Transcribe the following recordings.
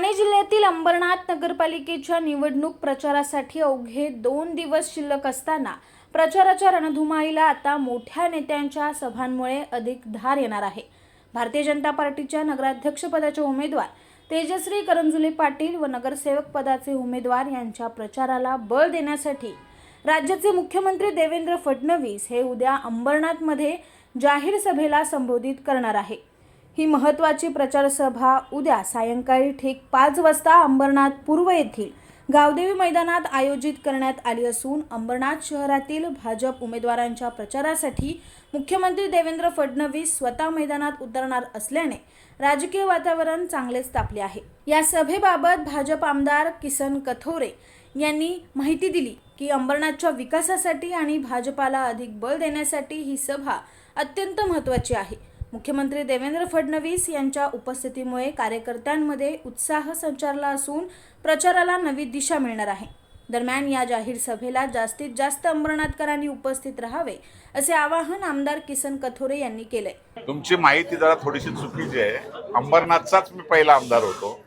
ठाणे जिल्ह्यातील अंबरनाथ नगरपालिकेच्या निवडणूक प्रचारासाठी अवघे दोन दिवस शिल्लक असताना प्रचाराच्या रणधुमाईला आता मोठ्या नेत्यांच्या सभांमुळे अधिक धार येणार आहे. भारतीय जनता पार्टीच्या नगराध्यक्षपदाचे उमेदवार तेजश्री करंजुले पाटील व नगरसेवक पदाचे उमेदवार यांच्या प्रचाराला बळ देण्यासाठी राज्याचे मुख्यमंत्री देवेंद्र फडणवीस हे उद्या अंबरनाथमध्ये जाहीर सभेला संबोधित करणार आहे. ही महत्त्वाची प्रचारसभा उद्या सायंकाळी ठीक पाच वाजता अंबरनाथ पूर्व येथील गावदेवी मैदानात आयोजित करण्यात आली असून अंबरनाथ शहरातील भाजप उमेदवारांच्या प्रचारासाठी मुख्यमंत्री देवेंद्र फडणवीस स्वतः मैदानात उतरणार असल्याने राजकीय वातावरण चांगलेच तापले आहे. या सभेबाबत भाजप आमदार किसन कथोरे यांनी माहिती दिली की अंबरनाथच्या विकासासाठी आणि भाजपाला अधिक बळ देण्यासाठी ही सभा अत्यंत महत्त्वाची आहे. मुख्यमंत्री देवेंद्र फडणवीस यांच्या उपस्थितीमुळे कार्यकर्त्यांमध्ये उत्साह संचारला असून प्रचाराला नवी दिशा मिळणार आहे. दरम्यान या जाहीर सभेला जास्तीत जास्त अंबरनाथकरांनी उपस्थित राहावे असे आवाहन आमदार किसन कथोरे यांनी केले. तुमची माहिती जरा थोडीशी चुकीची आहे. अंबरनाथचाच मी पहिला आमदार होतो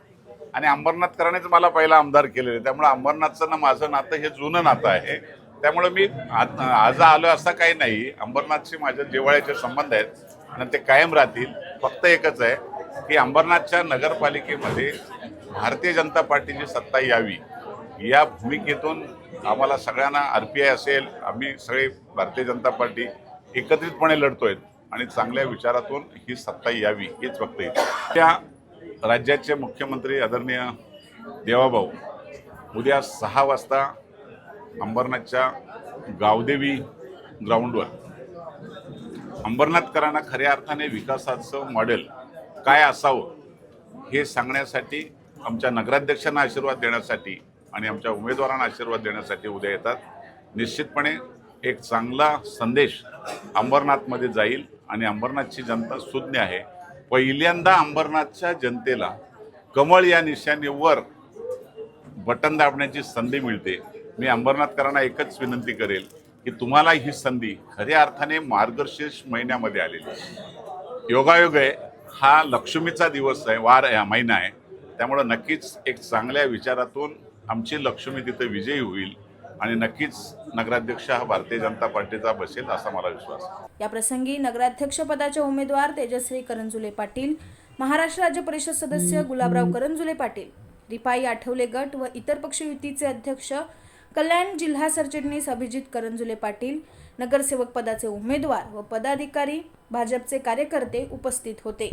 आणि अंबरनाथकरांनीच मला पहिला आमदार केलेलं. आहे त्यामुळे अंबरनाथचं ना माझं नातं हे जुनं नातं आहे. त्यामुळे मी आज आज आलो असं काही नाही. अंबरनाथशी माझ्या जिव्हाळ्याचे संबंध आहेत. आणि ते कायम राहतील. फक्त एकच आहे की अंबरनाथच्या नगरपालिकेमध्ये भारतीय जनता पार्टीची सत्ता यावी. या भूमिकेतून आम्हाला सगळ्यांना आर पी आय असेल आम्ही सगळे भारतीय जनता पार्टी एकत्रितपणे लढतोय आणि चांगल्या विचारातून ही सत्ता यावी हेच फक्त त्या राज्याचे मुख्यमंत्री आदरणीय देवाभाऊ उद्या सहा वाजता अंबरनाथच्या गावदेवी ग्राउंडवर अंबरनाथकरांना खऱ्या अर्थाने विकासाचं मॉडेल काय असावं हे सांगण्यासाठी आमच्या नगराध्यक्षांना आशीर्वाद देण्यासाठी आणि आमच्या उमेदवारांना आशीर्वाद देण्यासाठी उद्या येतात. निश्चितपणे एक चांगला संदेश अंबरनाथमध्ये जाईल आणि अंबरनाथची जनता सुज्ञ आहे. पहिल्यांदा अंबरनाथच्या जनतेला कमळ या निशाणीवर बटन दाबण्याची संधी मिळते. मी अंबरनाथकरांना एकच विनंती करेल की तुम्हाला ही संधी खऱ्या अर्थाने मार्गशीर्ष महिन्यामध्ये आलेली आहे. योगायोग आहे हा लक्ष्मीचा दिवस आहे वार आहे हा महिना आहे. त्यामुळं नक्कीच एक चांगल्या विचारातून आमची लक्ष्मी तिथे विजयी होईल आणि नक्कीच नगराध्यक्ष हा भारतीय जनता पार्टीचा बसेल असा मला विश्वास या प्रसंगी नगराध्यक्ष पदाचे उमेदवार तेजश्री करंजुले पाटील महाराष्ट्र राज्य परिषद सदस्य गुलाबराव करंजुले पाटील रिपाई आठवले गट व इतर पक्षयुतीचे अध्यक्ष कल्याण जिल्हा सरचिटणीस अभिजित करंजुले पाटील नगरसेवक पदाचे उमेदवार व पदाधिकारी भाजपचे कार्यकर्ते उपस्थित होते.